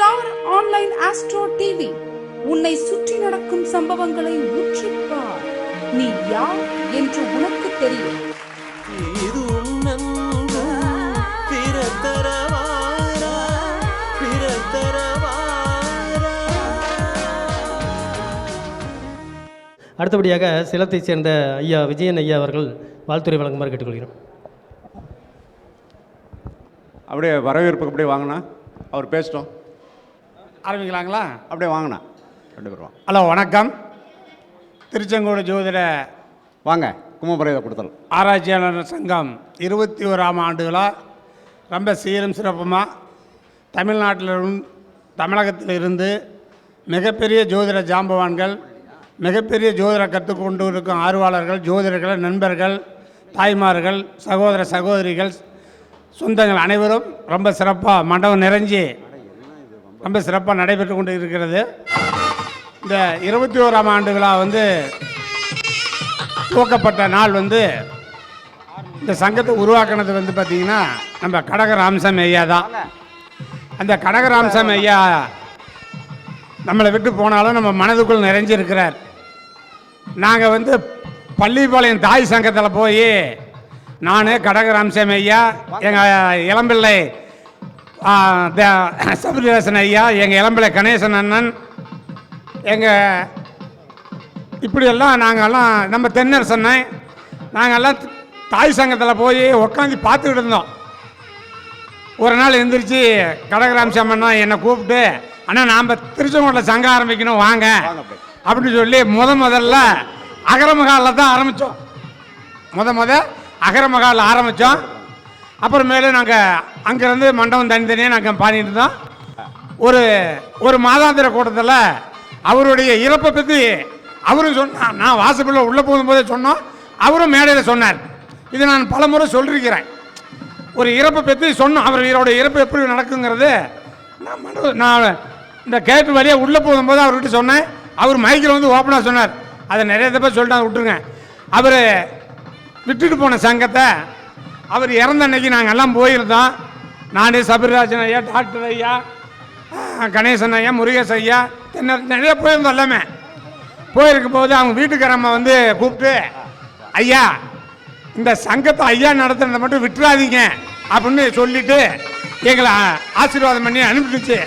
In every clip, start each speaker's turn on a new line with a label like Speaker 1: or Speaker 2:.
Speaker 1: Star online astro TV. உன்னை சுற்றி நடக்கும் சம்பவங்களை உற்றுப்பார் நீ யார் என்று உனக்கு தெரியும்.
Speaker 2: இது உன்னன்பு பிறத்தரவாரா பிறத்தரவாரா.
Speaker 3: அடுத்தபடியாக சேலத்தைச் சேர்ந்த ஐயா விஜயன் ஐயா அவர்கள் வாழ்த்துறை வழங்குமாறு கேட்டுக்கொள்கிறோம்.
Speaker 4: அப்படியே வரவேற்புக்கு அப்படியே வாங்கினா அவர் பேசிட்டோம்.
Speaker 5: ஆரம்பிக்கலாங்களா?
Speaker 4: அப்படியே வாங்கினா ரெண்டு பேரும்
Speaker 5: ஹலோ வணக்கம். திருச்செங்கோடு ஜோதிட
Speaker 4: வாங்க கும்பபுரையை கொடுத்தல்.
Speaker 5: ஆராய்ச்சியாளர் சங்கம் இருபத்தி ஓராம் ஆண்டுகளாக ரொம்ப சீரும் சிறப்புமாக தமிழ்நாட்டிலும் தமிழகத்தில் இருந்து மிகப்பெரிய ஜோதிட ஜாம்பவான்கள் மிகப்பெரிய ஜோதிட கற்றுக்கொண்டு இருக்கும் ஆர்வலர்கள் ஜோதிடர்கள் நண்பர்கள் தாய்மார்கள் சகோதர சகோதரிகள் சொந்தங்கள் அனைவரும் ரொம்ப சிறப்பாக மண்டபம் நிறைஞ்சி ரொம்ப சிறப்பாக நடைபெற்று கொண்டு இருக்கிறது இந்த இருபத்தி ஓராம் ஆண்டு விழா வந்து துவக்கப்பட்ட நாள் வந்து இந்த சங்கத்தை உருவாக்குனது வந்து பார்த்திங்கன்னா நம்ம கடக ராமசாமி ஐயா தான். அந்த கடக ராமசாமி ஐயா நம்மளை விட்டு போனாலும் நம்ம மனதுக்குள் நிறைஞ்சிருக்கிறார். நாங்கள் வந்து பள்ளிப்பாளையம் தாய் சங்கத்தில் போய் நான் கடக ராமசாமி ஐயா எங்கள் இளம்பிள்ளை சபரிதாசன் ஐயா எங்கள் இளம்பிள்ளை கணேசன் அண்ணன் எங்கள் இப்படியெல்லாம் நாங்கள்லாம் நம்ம தென்னரசனை நாங்கள்லாம் தாய் சங்கத்தில் போய் உட்காந்து பார்த்துக்கிட்டு இருந்தோம். ஒரு நாள் எந்திரிச்சு கடகராமசாமண்ணா என்னை கூப்பிட்டு அண்ணா நாம் திருச்செங்கோட்டில் சங்கம் ஆரம்பிக்கணும் வாங்க. அப்படின்னு சொல்லி முத முதல்ல அகரமகாலில் தான் ஆரம்பித்தோம் முத முத அகரமகாலில் ஆரம்பித்தோம் அப்புறமேல நாங்கள் அங்கேருந்து மண்டபம் தனித்தனியாக நாங்கள் பாடிட்டு இருந்தோம். ஒரு ஒரு மாதாந்திர கூட்டத்தில் அவருடைய இறப்பை பற்றி அவரும் சொன்னார் நான் வாசப்பில் உள்ளே போகும்போதே சொன்னோம். அவரும் மேடையில் சொன்னார். இதை நான் பலமுறை சொல்லியிருக்கிறேன் ஒரு இறப்பை பற்றி சொன்னோம். அவர் இவரோட இறப்பு எப்படி நடக்குங்கிறது நான் நான் இந்த கேட்டு வழியாக உள்ளே போகும்போது அவர்கிட்ட சொன்னேன். அவர் மைக்கில் வந்து ஓப்பனாக சொன்னார். அதை நிறைய தப்பாக சொல்லிட்டு விட்டுருங்க அவர் விட்டுட்டு போன சங்கத்தை அவர் இறந்த அன்னைக்கு நாங்கள் எல்லாம் போயிருந்தோம். நானே சபரிராஜன் ஐயா டாக்டர் ஐயா கணேசன் ஐயா முருகேஷ் ஐயா தென்ன- நிறைய போயிருந்தோம் எல்லாமே. போயிருக்கும் போது அவங்க வீட்டுக்காரம்மா வந்து கூப்பிட்டு ஐயா இந்த சங்கத்தை ஐயா நடத்துறத மட்டும் விட்டுறாதீங்க அப்படின்னு சொல்லிட்டு எங்களை ஆசீர்வாதம் பண்ணி அனுப்பிடுச்சு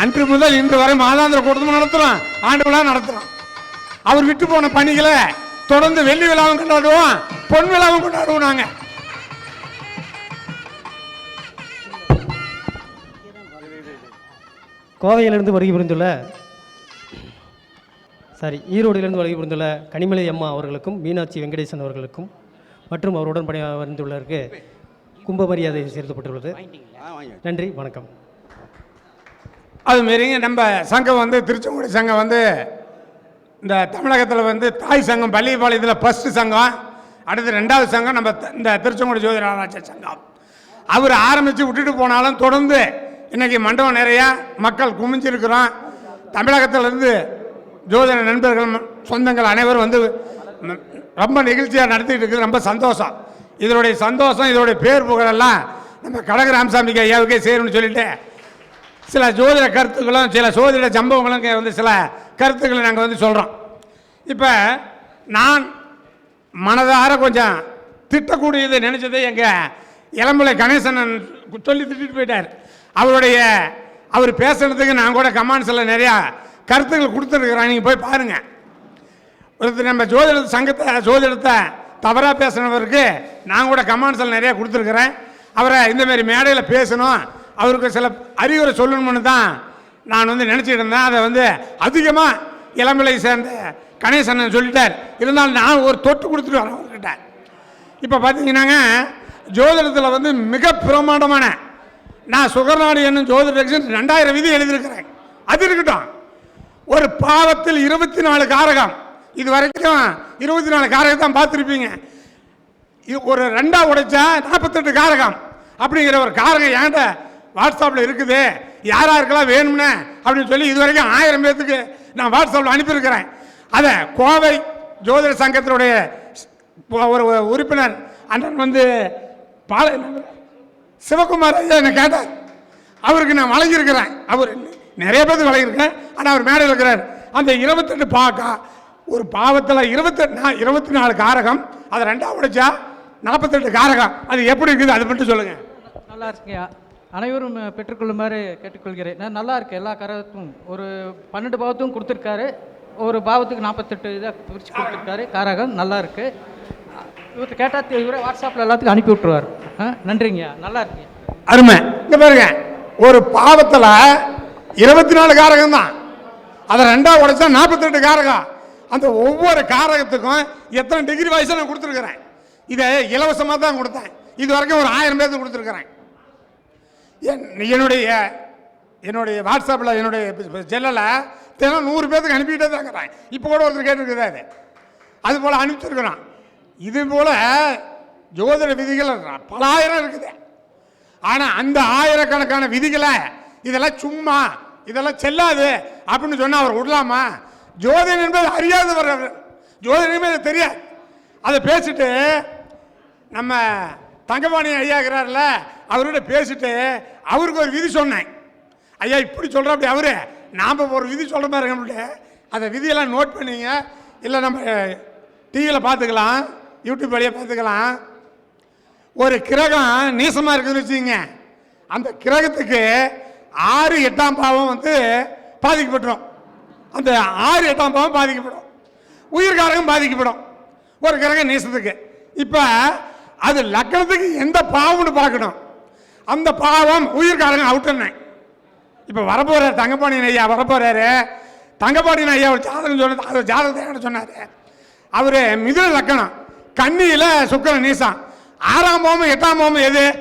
Speaker 5: அன்று முதல் இன்று வரை மாதாந்திர கூட்டமும் நடத்துகிறோம் ஆண்டு விழா நடத்துகிறோம் அவர் விட்டு போன பணிகளை தொடர்ந்து வெள்ளி விழாவும் கொண்டாடுவோம் பொன் விழாவும் கொண்டாடுவோம் நாங்கள்
Speaker 3: கோவையிலிருந்து வருகை புரிந்துள்ள சாரி ஈரோடிலிருந்து வருகை புரிந்துள்ள கனிமலை அம்மா அவர்களுக்கும் மீனாட்சி வெங்கடேசன் அவர்களுக்கும் மற்றும் அவருடன் பணி வந்துள்ளவருக்கு கும்ப மரியாதை செலுத்தப்பட்டுள்ளது. நன்றி வணக்கம்.
Speaker 5: அது மாரிங்க நம்ம சங்கம் வந்து திருச்செங்கோடு சங்கம் வந்து இந்த தமிழகத்தில் வந்து தாய் சங்கம் பள்ளிப்பாளையத்தில் ஃபஸ்ட்டு சங்கம் அடுத்து ரெண்டாவது சங்கம் நம்ம இந்த திருச்செங்கோடு ஜோதிராராட்ச சங்கம். அவர் ஆரம்பித்து விட்டுட்டு போனாலும் தொடர்ந்து இன்றைக்கி மண்டபம் நிறையா மக்கள் குமிஞ்சிருக்கிறோம். தமிழகத்திலேருந்து ஜோதிட நண்பர்கள் சொந்தங்கள் அனைவரும் வந்து ரொம்ப நிகழ்ச்சியாக நடத்திட்டு இருக்குது. ரொம்ப சந்தோஷம். இதனுடைய சந்தோஷம் இதனுடைய பேர் புகழெல்லாம் நம்ம கடக ராமசாமிக்கு ஐயாவுக்கே சேரும்னு சொல்லிட்டு சில ஜோதிட கருத்துக்களும் சில சோதிட சம்பவங்களும் வந்து சில கருத்துக்களை நாங்கள் வந்து சொல்கிறோம் இப்போ நான் மனதார கொஞ்சம் திட்டக்கூடியது நினச்சது எங்கள் இளம்பிள்ளை கணேசன் சொல்லி திட்டிட்டு போயிட்டார். அவருடைய அவர் பேசுனதுக்கு நான் கூட கமாண்ட்ஸில் நிறையா கருத்துக்கள் கொடுத்துருக்குறேன். நீங்கள் போய் பாருங்கள் ஒருத்தர் நம்ம ஜோதிட சங்கத்தை ஜோதிடத்தை தவறாக பேசினவருக்கு நான் கூட கமாண்ட்ஸில் நிறையா கொடுத்துருக்குறேன். அவரை இந்தமாரி மேடையில் பேசணும். அவருக்கு சில அறிவுரை சொல்லணும்னு தான் நான் வந்து நினச்சிட்டு இருந்தேன். அதை வந்து அதிகமாக இளம்பிள்ளை சேர்ந்த கணேசன் சொல்லிட்டார். இருந்தாலும் நான் ஒரு தொட்டு கொடுத்துட்டு வரேன் அவர்கிட்ட. இப்போ பார்த்தீங்கன்னாங்க ஜோதிடத்தில் வந்து மிக பிரமாண்டமான நான் சுகர்நாடு என்னும் ஜோதிட ரெண்டாயிரம் விதி எழுதியிருக்கிறேன். அது இருக்கட்டும். ஒரு பாவத்தில் இருபத்தி நாலு காரகம். இது வரைக்கும் இருபத்தி நாலு காரகம் தான் பார்த்துருப்பீங்க. இது ஒரு ரெண்டா உடைச்சா நாற்பத்தெட்டு காரகம். அப்படிங்கிற ஒரு காரகம் என்கிட்ட வாட்ஸ்அப்பில் இருக்குது. யார் யாருக்கெல்லாம் வேணும்னு அப்படின்னு சொல்லி இது வரைக்கும் ஆயிரம் பேர்த்துக்கு நான் வாட்ஸ்அப்பில் அனுப்பியிருக்கிறேன். அதை கோவை ஜோதிட சங்கத்தினுடைய ஒரு உறுப்பினர் அண்ணன் வந்து பால சிவகுமார் ஐயா என்னை கேட்டார். அவருக்கு நான் வழங்கியிருக்கிறேன். அவர் நிறைய பேர் வழங்கியிருக்கேன். ஆனால் அவர் மேடையில் இருக்கிறார். அந்த இருபத்தெட்டு பாக்கா ஒரு பாவத்தில் இருபத்தெட்டு நான் இருபத்தி நாலு காரகம் அதை ரெண்டாக உடைச்சா நாற்பத்தெட்டு காரகம். அது எப்படி இருக்குது? அது மட்டும் சொல்லுங்கள்
Speaker 6: நல்லா இருக்கியா அனைவரும் பெற்றுக்கொள்ளுமாறு கேட்டுக்கொள்கிறேன். நான் நல்லா இருக்கு எல்லா காரகத்தும் ஒரு பன்னெண்டு பாவத்தும் கொடுத்துருக்காரு. ஒரு பாவத்துக்கு நாற்பத்தெட்டு இதாக பிரித்து கொடுத்துருக்காரு. காரகம் நல்லா இருக்குது இவர்கிட்ட கேட்டால் இவரே வாட்ஸ்அப்பில் எல்லாத்துக்கும் அனுப்பி விட்ருவார் ஆ நன்றிங்க நல்லா இருக்கீங்க.
Speaker 5: அருமை. இங்க பாருங்க. ஒரு பாவத்தில் இருபத்தி நாலு காரகம் தான். அதை ரெண்டா உடைச்சா நாற்பத்தெட்டு காரகம். அந்த ஒவ்வொரு காரகத்துக்கும் எத்தனை டிகிரி வயசு நான் கொடுத்துருக்குறேன். இதை இலவசமாக தான் கொடுத்தேன். இது வரைக்கும் ஒரு ஆயிரம் பேருக்கு கொடுத்துருக்குறேன். என் என்னுடைய என்னுடைய வாட்ஸ்அப்பில் என்னுடைய செல்லில் தினம் நூறு பேருக்கு அனுப்பிக்கிட்டே தான் இருக்கிறேன் இப்போ கூட ஒருத்தர் கேட்டுருக்குது அது அது போல் அனுப்பிச்சிருக்கிறான். இது போல் ஜோதிட விதிகள் பல ஆயிரம் இருக்குது. ஆனால் அந்த ஆயிரக்கணக்கான விதிகளை இதெல்லாம் சும்மா இதெல்லாம் செல்லாது அப்படின்னு சொன்னால் அவர் விடலாமா? ஜோதிடம் என்பது அறியாதவர் அவர். ஜோதிடமே தெரியாது. அதை பேசிட்டு நம்ம தங்கபாணி ஐயா இருக்கிறார்ல அவர்கிட்ட பேசிட்டு அவருக்கு ஒரு விதி சொன்னேன். ஐயா இப்படி சொல்கிற அப்படி அவரு. நாம் ஒரு விதி சொல்கிற மாதிரி இருக்கணும்ட்டு அந்த விதியெல்லாம் நோட் பண்ணிங்க. இல்லை நம்ம டிவியில் பார்த்துக்கலாம். யூடியூப் வழியாக பார்த்துக்கலாம். ஒரு கிரகம் நீசமாக இருக்குதுன்னு வச்சுக்கோங்க. அந்த கிரகத்துக்கு ஆறு எட்டாம் பாவம் வந்து பாதிக்கப்பட்டுரும். அந்த ஆறு எட்டாம் பாவம் பாதிக்கப்படும். உயிர்காரகம் பாதிக்கப்படும். ஒரு கிரகம் நீசத்துக்கு. இப்போ அது லக்கணத்துக்கு எந்த பாவம்னு பார்க்கணும். அந்த பாவம் உயிர்காரகம் அவுட்டுன்னேன் இப்போ வரப்போகிறார் தங்கப்பாண்டியன் ஐயா வரப்போகிறாரு தங்கப்பாண்டியன் ஐயா ஒரு ஜாதகம் சொன்னது அது ஜாதகத்தை சொன்னார்? அவர் மிதுன லக்கணம். கன்னியில் சுக்கரன் நீசம் ஆறாம் பாவம் எட்டாம் பாவம் எது?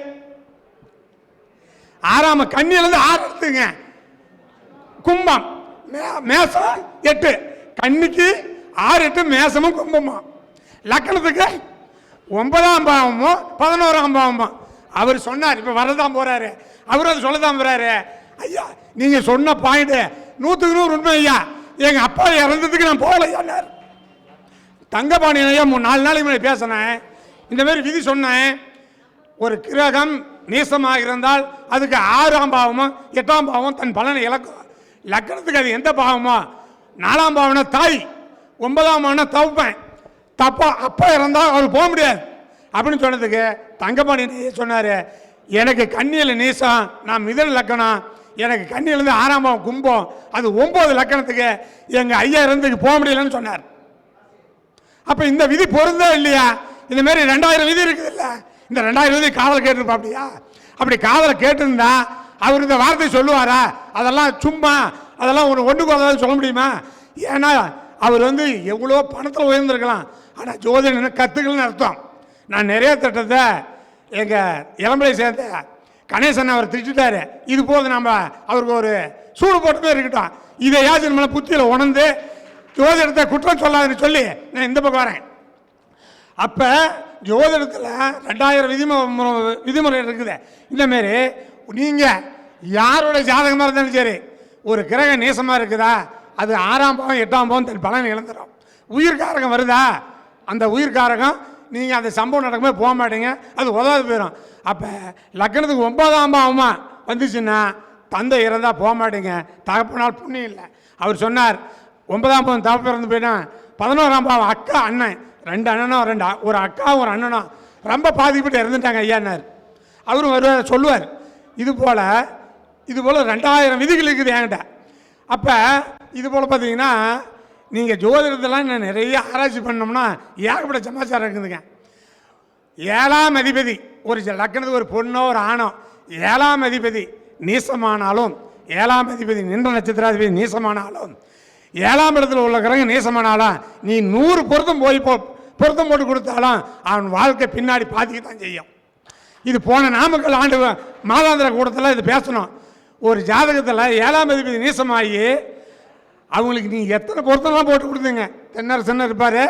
Speaker 5: ஆறாம் கன்னியிலேருந்து ஆறு எடுத்துங்க. கும்பம். மே- மேசம் எட்டு. கன்னிக்கு ஆறு எட்டு மேசமும் கும்பமும் லக்கணத்துக்கு ஒன்பதாம் பாவமும் பதினோராம் பாவமும் அவர் சொன்னார் இப்போ வரதான் போறாரு. அவர் அதை சொல்லதான் போறாரு. ஐயா நீங்க சொன்ன பாயிண்ட் நூற்றுக்கு நூறு உண்மை ஐயா. எங்கள் அப்பா இறந்ததுக்கு நான் போகல ஐயான்னார் மூணு நாலு நாளைக்கு முன்னாடி பேசினேன். இந்த மாதிரி விதி சொன்னேன். ஒரு கிரகம் நீசமாக இருந்தால் அதுக்கு ஆறாம் பாவமும் எட்டாம் பாவம் தன் பலனை இழக்கும் லக்கணத்துக்கு அது எந்த பாவமோ? நாலாம் பாவம்னா தாய் ஒன்பதாம் பாவம்னா தவப்பேன். தப்பா அப்பா இறந்தால் அவர் போக முடியாது. அப்படின்னு சொன்னதுக்கு தங்கபாணி சொன்னார். எனக்கு கண்ணியில் நீசம் நான் மிதல் லக்கணம். எனக்கு கண்ணியிலேருந்து ஆறாம் பாவம் கும்பம். அது ஒம்பது லக்கணத்துக்கு எங்கள் ஐயா இறந்துக்கு போக முடியலன்னு சொன்னார். அப்போ இந்த விதி பொருந்தா இல்லையா? இந்த மாதிரி ரெண்டாயிரம் விதி இருக்குது இல்லை இந்த ரெண்டாயிரம் விதி காதல் கேட்டிருப்பாப்டியா அப்படி காதலை கேட்டிருந்தா அவர் இந்த வார்த்தை சொல்லுவாரா? அதெல்லாம் சும்மா அதெல்லாம் ஒரு ஒன்றுக்கு வந்தது சொல்ல முடியுமா? ஏன்னா அவர் வந்து எவ்வளோ பணத்தில் உயர்ந்திருக்கலாம். ஆனால் ஜோதிடன் கற்றுக்கலன்னு அர்த்தம். நான் நிறைய திட்டத்தை எங்கள் இளம்பலை சேர்ந்த கணேசன் அவர் திட்டாரு இது போது நம்ம அவருக்கு ஒரு சூடு போட்டுமே இருக்கட்டும். இதை யாச்சும் நம்மளை புத்தியில் உணர்ந்து ஜோதிடத்தை குற்றம் சொல்லாதுன்னு சொல்லி நான் இந்த பக்கம் வரேன். அப்போ ஜோதிடத்தில் ரெண்டாயிரம் விதிமுறை விதிமுறை இருக்குது. இந்தமாரி நீங்கள் யாரோட ஜாதகமாக இருந்தாலும் சரி ஒரு கிரக நேசமாக இருக்குதா? அது ஆறாம் பாவம் எட்டாம் பாவம் தன் பலன் இழந்துடும் உயிர்காரகம் வருதா? அந்த உயிர்காரகம் நீங்கள் அந்த சம்பவம் நடக்கும்போது போக மாட்டீங்க. அது உதவாது போயிடும் அப்போ லக்கணத்துக்கு ஒன்பதாம் பாவமா வந்துச்சுன்னா தந்தை இறந்தால் போக மாட்டீங்க. தகப்பனால் புண்ணியம் இல்லை. அவர் சொன்னார் ஒன்பதாம் பாவம் தகப்பு பிறந்து போயிட்டான் பதினோராம் பாவம் அக்கா அண்ணன் ரெண்டு அண்ணனும் ரெண்டு ஒரு அக்காவும் ஒரு அண்ணனும் ரொம்ப பாதிக்கப்பட்டு இறந்துட்டாங்க ஐயான்னார் அவரும் வருவார் சொல்லுவார் இது போல் இது போல் ரெண்டாயிரம் விதிகள் இருக்குது என்கிட்ட. அப்போ இது போல் பார்த்தீங்கன்னா நீங்கள் ஜோதிடத்தெல்லாம் நான் நிறைய ஆராய்ச்சி பண்ணோம்னா ஏகப்பட்ட சமாச்சாரம் இருக்குதுங்க. ஏழாம் அதிபதி ஒரு ஜ- லக்கணத்துக்கு ஒரு பொண்ணோ ஒரு ஆணோ ஏழாம் அதிபதி நீசமானாலும் ஏழாம் அதிபதி நின்ற நட்சத்திராதிபதி நீசமானாலும் ஏழாம் இடத்துல உள்ள கிரகம் நீசமானாலும் நீ நூறு பொருத்தம் போய் போ பொருத்தம் போட்டு கொடுத்தாலும் அவன் வாழ்க்கை பின்னாடி பாதிக்க தான் செய்யும். இது போன நாமக்கல் ஆண்டு மாதாந்திர கூட்டத்தில் இது பேசணும். ஒரு ஜாதகத்தில் ஏழாம் அதிபதி நீசமாகி அவங்களுக்கு நீங்கள் எத்தனை பொருத்தம்லாம் போட்டு கொடுத்தீங்க? தென்னர் தென்னரசன் இருப்பார்?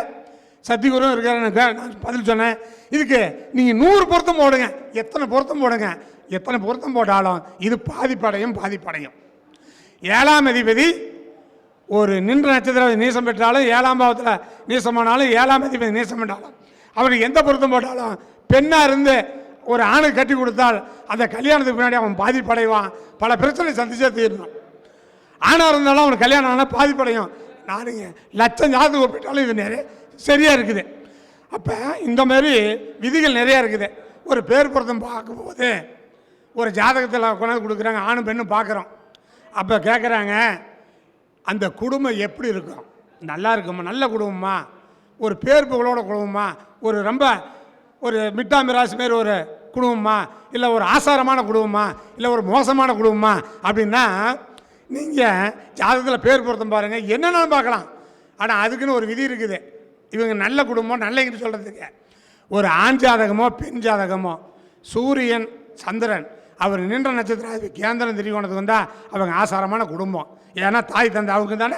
Speaker 5: சத்திகுரும் இருக்காரு நான் பதில் சொன்னேன். இதுக்கு நீங்கள் நூறு பொருத்தம் போடுங்க. எத்தனை பொருத்தம் போடுங்க? எத்தனை பொருத்தம் போட்டாலும் இது பாதிப்படையும் பாதிப்படையும். ஏழாம் அதிபதி ஒரு நின்ற நட்சத்திரம் நீசம் பெற்றாலும் ஏழாம் பாவத்தில் நீசமானாலும் ஏழாம் அதிபதி நீசம் பெற்றாலும் அவனுக்கு எந்த பொருத்தம் போட்டாலும் பெண்ணாக இருந்து ஒரு ஆணுக்கு கட்டி கொடுத்தால் அந்த கல்யாணத்துக்கு முன்னாடி அவன் பாதிப்படைவான். பல பிரச்சனை சந்திச்சே தீரணும். ஆணாக இருந்தாலும் அவனுக்கு கல்யாணம் ஆனால் பாதிப்படையும். நானுங்க லட்சம் ஜாதகம் ஒப்பிட்டாலும் இது நிறைய சரியாக இருக்குது. அப்போ இந்த மாதிரி விதிகள் நிறையா இருக்குது. ஒரு பேர் பொருத்தம் பார்க்கும்போது ஒரு ஜாதகத்தில் கொண்டாந்து கொடுக்குறாங்க ஆணும் பெண்ணும் பார்க்குறோம். அப்போ கேட்குறாங்க அந்த குடும்பம் எப்படி இருக்கும்? நல்லா இருக்குமா? நல்ல குடும்பமா? ஒரு பேர் புகழோட குடும்பமா? ஒரு ரொம்ப ஒரு மிட்டாமி ராசி மாரி ஒரு குடும்பமா? இல்லை ஒரு ஆசாரமான குடும்பமா? இல்லை ஒரு மோசமான குடும்பமா? அப்படின்னா நீங்கள் ஜாதகத்தில் பேர் பொருத்தம் பாருங்கள் என்னென்னு பார்க்கலாம். ஆனால் அதுக்குன்னு ஒரு விதி இருக்குது. இவங்க நல்ல குடும்பம் நல்லைங்கன்னு சொல்கிறதுக்கு ஒரு ஆண் ஜாதகமோ பெண் ஜாதகமோ சூரியன் சந்திரன் அவர் நின்ற நட்சத்திராதிபதி கேந்திரம் திரிகோணத்துக்கு வந்தால் அவங்க ஆசாரமான குடும்பம். ஏன்னா தாய் தந்தை அவங்க தானே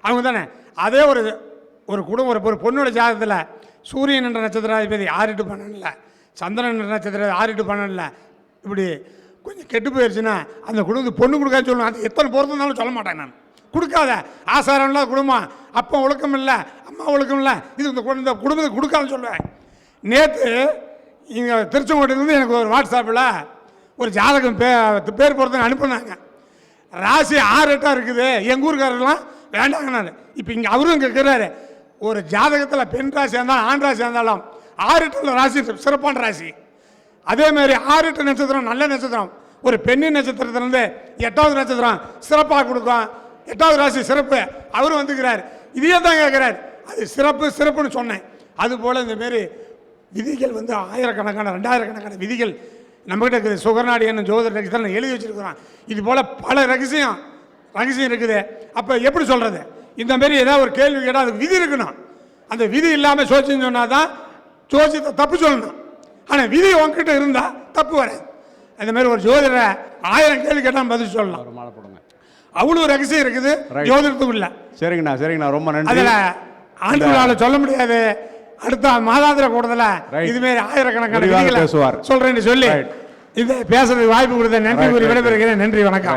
Speaker 5: அவங்க தானே அதே ஒரு ஒரு குடும்பம் ஒரு ஒரு பொண்ணோட ஜாதகத்தில் சூரியன் என்ற நட்சத்திராதிபதி ஆறிட்டு பண்ணல சந்திரன் என்ற நட்சத்திரம் ஆறிட்டு பண்ணல இப்படி கொஞ்சம் கெட்டு போயிடுச்சுன்னா அந்த குடும்பத்துக்கு பொண்ணு கொடுக்காது சொல்லணும் அது எத்தனை பொறுத்திருந்தாலும் சொல்ல மாட்டேன் நான். கொடுக்காத. ஆசாரம் இல்லாத குடும்பம். அப்பா ஒழுக்கம் இல்லை அம்மா ஒழுக்கம் இல்லை. இது இந்த குடும்ப- இந்த குடும்பத்துக்கு கொடுக்காதுன்னு சொல்லுவேன். நேற்று இங்கே திருச்செங்கோட்டையிலேருந்து எனக்கு ஒரு வாட்ஸ்அப்பில் ஒரு ஜாதகம் பே பேர் போகிறதுக்கு அனுப்புனாங்க. ராசி ஆறு எட்டாக இருக்குது. எங்கள் ஊருக்காரெல்லாம் வேண்டாங்க நான். இப்போ இங்கே அவரும் இங்கே இருக்கிறாரு. ஒரு ஜாதகத்தில் பெண் ராசி இருந்தாலும் ஆண் ராசி இருந்தாலும் ஆறு எட்டில் ராசி சிறப்பான ராசி. அதே மாதிரி ஆறு எட்டு நட்சத்திரம் நல்ல நட்சத்திரம். ஒரு பெண்ணின் நட்சத்திரத்திலேருந்து எட்டாவது நட்சத்திரம் சிறப்பாக கொடுக்கும் எட்டாவது ராசி சிறப்பு. அவரும் வந்துக்கிறார். இதையே தான் கேட்குறாரு அது சிறப்பு சிறப்புன்னு சொன்னேன். அதுபோல் இந்தமாரி விதிகள் வந்து ஆயிரக்கணக்கான ரெண்டாயிரக்கணக்கான விதிகள் நம்மகிட்ட இருக்குது. சுகர்நாடி என்ன ஜோதிட ரகசியம் எழுதி வச்சிருக்கிறோம் இது போல் பல ரகசியம் ரகசியம் இருக்குது. அப்போ எப்படி சொல்கிறது இந்த மாதிரி ஏதாவது ஒரு கேள்வி கேட்டால் அதுக்கு விதி இருக்கணும். அந்த விதி இல்லாமல் சோசியம் சொன்னால் தான் ஜோசியத்தை தப்பு சொல்லணும். ஆனால் விதி உன்கிட்ட இருந்தால் தப்பு வராது. அந்த மாதிரி ஒரு ஜோதிடரை ஆயிரம் கேள்வி கேட்டால் பதில் சொல்லலாம்.
Speaker 4: ஒரு மாலை போடுங்க.
Speaker 5: அவ்வளோ ரகசியம் இருக்குது. ஜோதிடத்துக்குள்ள.
Speaker 4: சரிங்கண்ணா சரிங்கண்ணா. ரொம்ப நன்றி.
Speaker 5: அதில் ஆண்டு சொல்ல முடியாது. அடுத்த மாதாந்திர
Speaker 4: Right.
Speaker 5: இதுமாரி ஆயிரக்கணக்கான
Speaker 4: பேசுவார்.
Speaker 5: சொல்றேன்னு சொல்லி. இது பேசுறதுக்கு வாய்ப்பு கொடுத்த நன்றி கூறி விடைபெறுகிறேன் நன்றி வணக்கம்